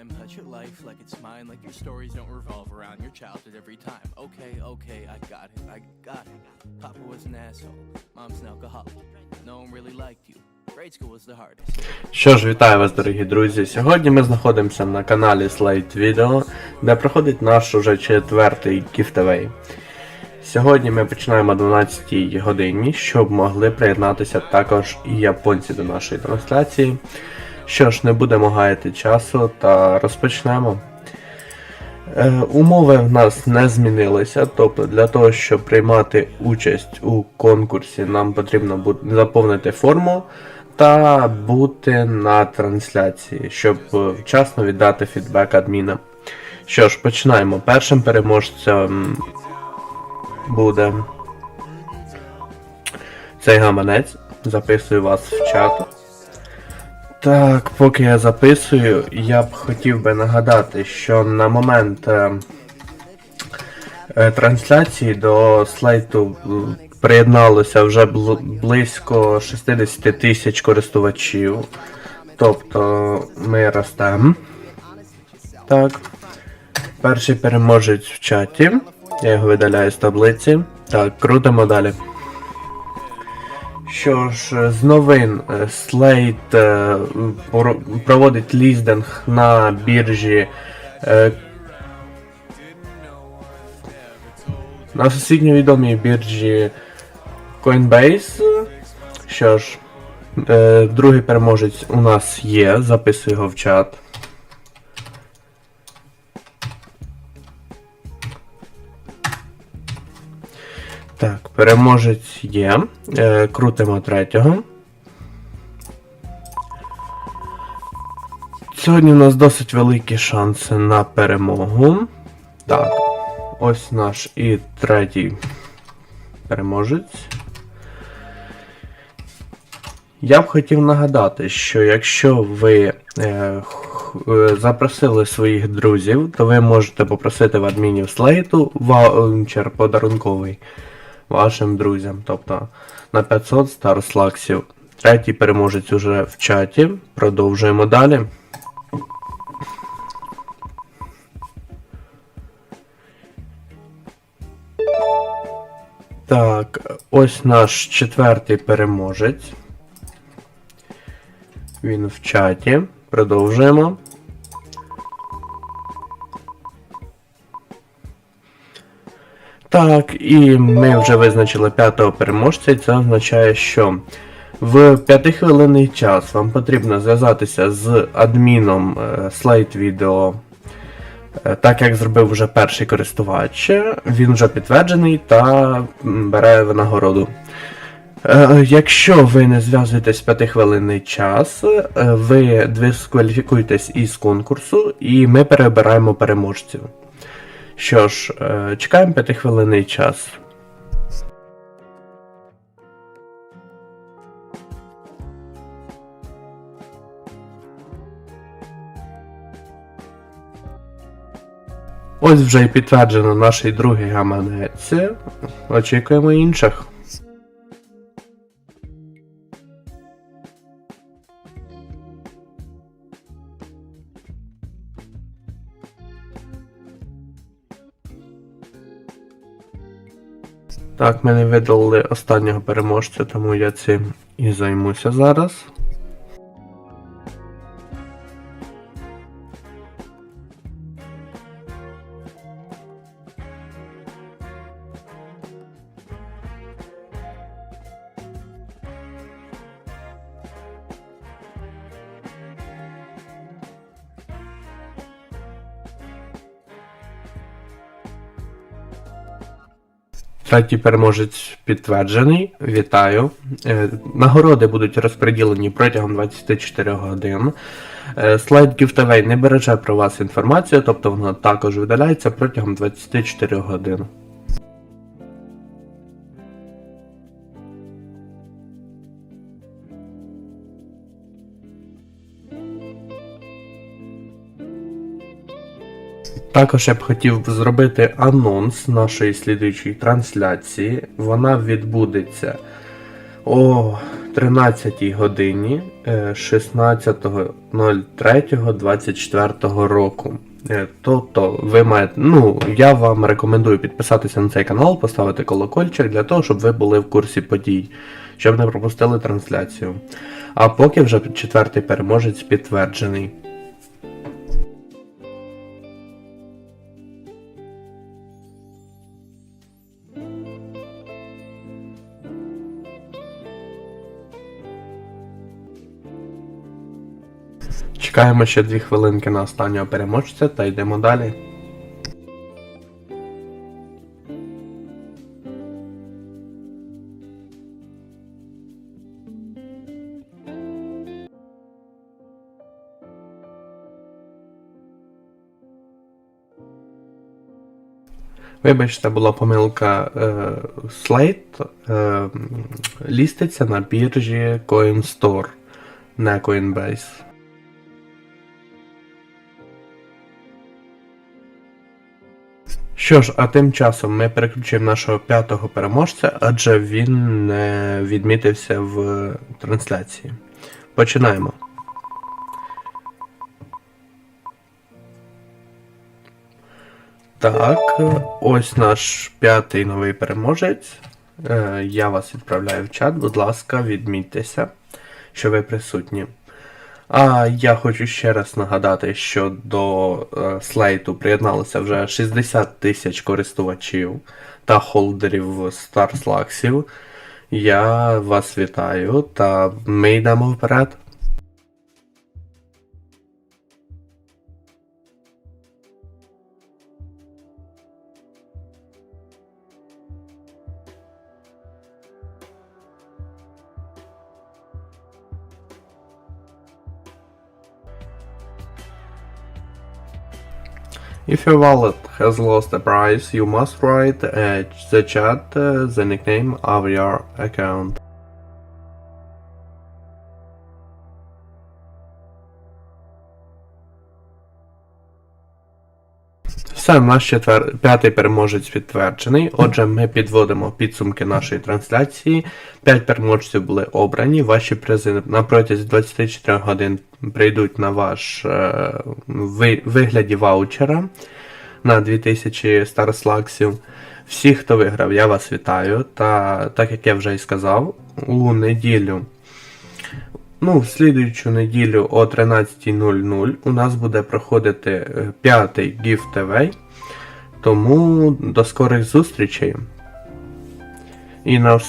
time. Touch your life like it's mine. Like your stories don't revolve around your childhood every time. Okay, okay, I got it. I got it. Papa was an asshole. Mom's an alcoholic. No one really liked you. Що ж, вітаю вас, дорогі друзі. Сьогодні ми знаходимося на каналі Slate Video, де проходить наш уже четвертий giveaway. Сьогодні ми починаємо о 12 годині, щоб могли приєднатися також і японці до нашої трансляції. Що ж, не будемо гаяти часу та розпочнемо. Е, умови в нас не змінилися, тобто для того, щоб приймати участь у конкурсі, нам потрібно заповнити форму та бути на трансляції, щоб е, вчасно віддати фідбек адміна. Що ж, починаємо. Першим переможцем буде цей гаманець. Записую вас в чат. Так, поки я записую, я б хотів би нагадати, що на момент е, е, трансляції до слайту приєдналося вже бл- близько 60 тисяч користувачів. Тобто ми ростемо. Так. Перший переможець в чаті. Я його видаляю з таблиці. Так, крутимо далі. Що ж, з новин е, Slate е, проводить ліздинг на біржі е, на всесвітньо відомій біржі Coinbase. Що ж, е, другий переможець у нас є, записую його в чат. Так, переможець є. Е, крутимо третього. Сьогодні у нас досить великі шанси на перемогу. Так, ось наш і третій переможець. Я б хотів нагадати, що якщо ви е, е, запросили своїх друзів, то ви можете попросити в адмінів слейту ваучер подарунковий вашим друзям. Тобто на 500 старслаксів. Третій переможець уже в чаті. Продовжуємо далі. Так, ось наш четвертий переможець. Він в чаті. Продовжуємо. Так, і ми вже визначили п'ятого переможця, і це означає, що в п'ятихвилинний час вам потрібно зв'язатися з адміном е, слайд відео, е, так як зробив вже перший користувач. Він вже підтверджений та бере винагороду. Е, Якщо ви не зв'язуєтесь п'ятихвилинний час, е, ви дискваліфікуєтесь із конкурсу, і ми перебираємо переможців. Що ж, е, чекаємо п'ятихвилинний час. Ось вже і підтверджено наш другий гаманець. Очікуємо інших. Так, мене видали останнього переможця, тому я цим і займуся зараз. Третій переможець підтверджений. Вітаю. Е, Нагороди будуть розподілені протягом 24 годин. Е, Слайд GiveTV не береже про вас інформацію, тобто вона також видаляється протягом 24 годин. Також я б хотів зробити анонс нашої слідуючої трансляції. Вона відбудеться о 13 годині е, 16.03.24 року. Е, Тобто, ви маєте. Ну, я вам рекомендую підписатися на цей канал, поставити колокольчик для того, щоб ви були в курсі подій, щоб не пропустили трансляцію. А поки вже четвертий переможець підтверджений. Чекаємо ще дві хвилинки на останнього переможця та йдемо далі. Вибачте, була помилка е, Slate е, ліститься на біржі CoinStore, не Coinbase. Що ж, а тим часом ми переключимо нашого п'ятого переможця, адже він не відмітився в трансляції. Починаємо. Так, ось наш п'ятий новий переможець. Е, Я вас відправляю в чат, будь ласка, відмітьтеся, що ви присутні. А я хочу ще раз нагадати, що до е, слейту приєдналося вже 60 тисяч користувачів та холдерів StarSlaxів. Я вас вітаю та ми йдемо вперед. If your wallet has lost a price, you must write uh, the chat uh, the nickname of your account. Все, наш четвер... п'ятий переможець підтверджений. Отже, ми підводимо підсумки нашої трансляції. П'ять переможців були обрані. Ваші призи на протязі 24 годин прийдуть на ваш е... ви... вигляді ваучера на 2000 старслаксів. Всі, хто виграв, я вас вітаю. Та так як я вже і сказав, у неділю. Ну, в слідуючу неділю о 13.00 у нас буде проходити п'ятий GIF TV. Тому до скорих зустрічей. І на все